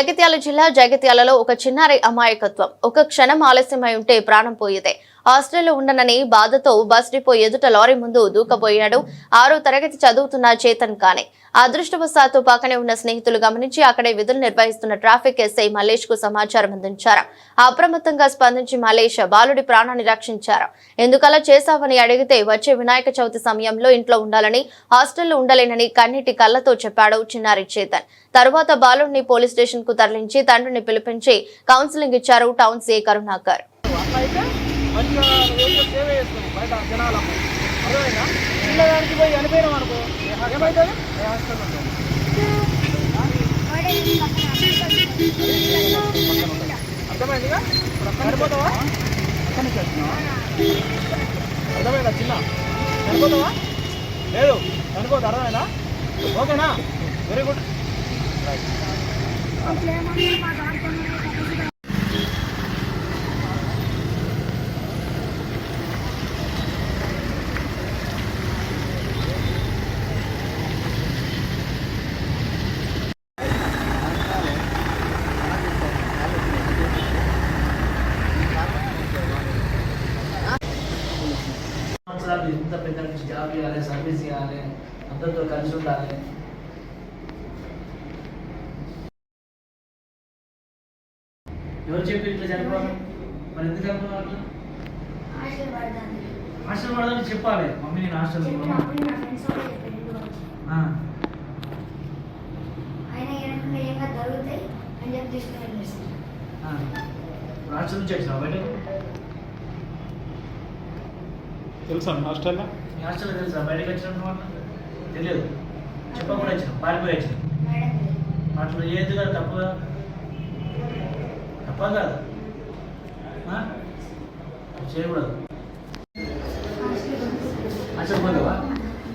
జగిత్యాల జిల్లా జగిత్యాలలో ఒక చిన్నారి అమాయకత్వం. ఒక క్షణం ఆలస్యమై ఉంటే ప్రాణం పోయేదే. హాస్టల్లో ఉండనని బాధతో బస్ డిపో ఎదుట లారీ ముందు దూకపోయాడు. ఆరో తరగతి చదువుతున్న చేతన్ కానే అదృష్టవశాత్తు పక్కనే ఉన్న స్నేహితులు గమనించి అక్కడే విధులు నిర్వహిస్తున్న ట్రాఫిక్ ఎస్ఐ మలేష్కు సమాచారం అందించారు. అప్రమత్తంగా స్పందించి మలేష్ బాలుడి ప్రాణాన్ని రక్షించారు. ఎందుకలా చేశావని అడిగితే వచ్చే వినాయక చవితి సమయంలో ఇంట్లో ఉండాలని హాస్టల్లో ఉండలేనని కన్నీటి కళ్ళతో చెప్పాడు చిన్నారి చేతన్. తరువాత బాలుడిని పోలీస్ స్టేషన్కు తరలించి తండ్రిని పిలిపించి కౌన్సిలింగ్ ఇచ్చారు టౌన్ సీఏ కరుణాకర్. మంచిగా నువ్వు సేవ చేస్తావు బయట జనాలకు. అర్థమైందా? చిన్నదానికి పోయి అనిపోయినాం అనుకో. ఏమవుతుంది అర్థమైందిగా? ఇప్పుడు చనిపోతావా? అర్థమైందా చిన్న? చనిపోతావా? లేదు చనిపోతా అర్థమైందా? ఓకేనా? వెరీ గుడ్ సంవత్సరాలు ఇంత పెద్ద నుంచి జాబ్ చేయాలి సర్వీస్ చేయాలి అందరితో కలిసి ఉండాలి. ఎవరు చెప్పి ఇట్లా చనిపోవాలి మరి ఎందుకు అట్లా? హాస్టల్ పడదని చెప్పాలి. మమ్మీ నేను హాస్టల్ హాస్టల్ నుంచి వచ్చినా బయట తెలుసా హాస్టల్లో మీ హాస్టల్ తెలుసా? బయటకు వాళ్ళు తెలియదు. చెప్పకుండా వచ్చిన పారిపోయి వచ్చిన. అట్లా ఏది కాదు తప్పు కదా తప్ప కాదు. ఆ? చేయకూడదు. హాస్టల్ పోతావా?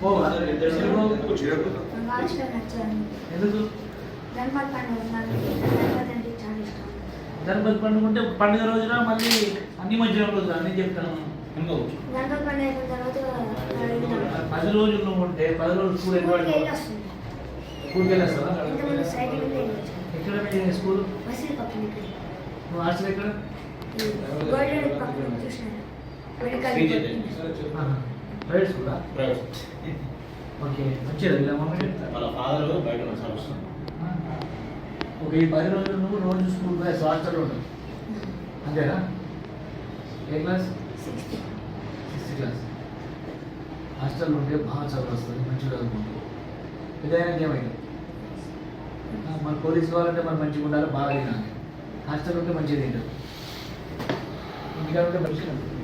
పోవా? ఎందుకు ఎందుకు? గణపతి పండుగ ఉంటే పండుగ రోజున మళ్ళీ అన్ని మధ్యలో రోజు అన్ని చెప్తాను. పది రోజులు నువ్వు ఉంటే పది రోజులు స్కూల్ ఎక్కడ స్కూల్కి వెళ్ళేస్తావా ఎక్కడ మీ స్కూల్? నువ్వు హాస్టల్ ఎక్కడ. ప్రైవేట్ స్కూలా? ఓకే మంచిది వాళ్ళ ఫాదర్ బయట ఓకే ఈ పది రోజులు నువ్వు రోజు స్కూల్ హాస్టల్లో ఉండవు అంతేనా? ఏ క్లాస్? Sixth class. హాస్టల్లో ఉంటే బాగా చదువు వస్తుంది మంచిగా చదువుకుంటావు. పెద్దయినా ఏమైంది? మన పోలీస్ కావాలంటే మనం మంచిగా ఉండాలి బాగా తినాలి. హాస్టల్ ఉంటే మంచిగా తింటారు. ఇంటికాడ ఉంటే మంచిగా ఉంటుంది.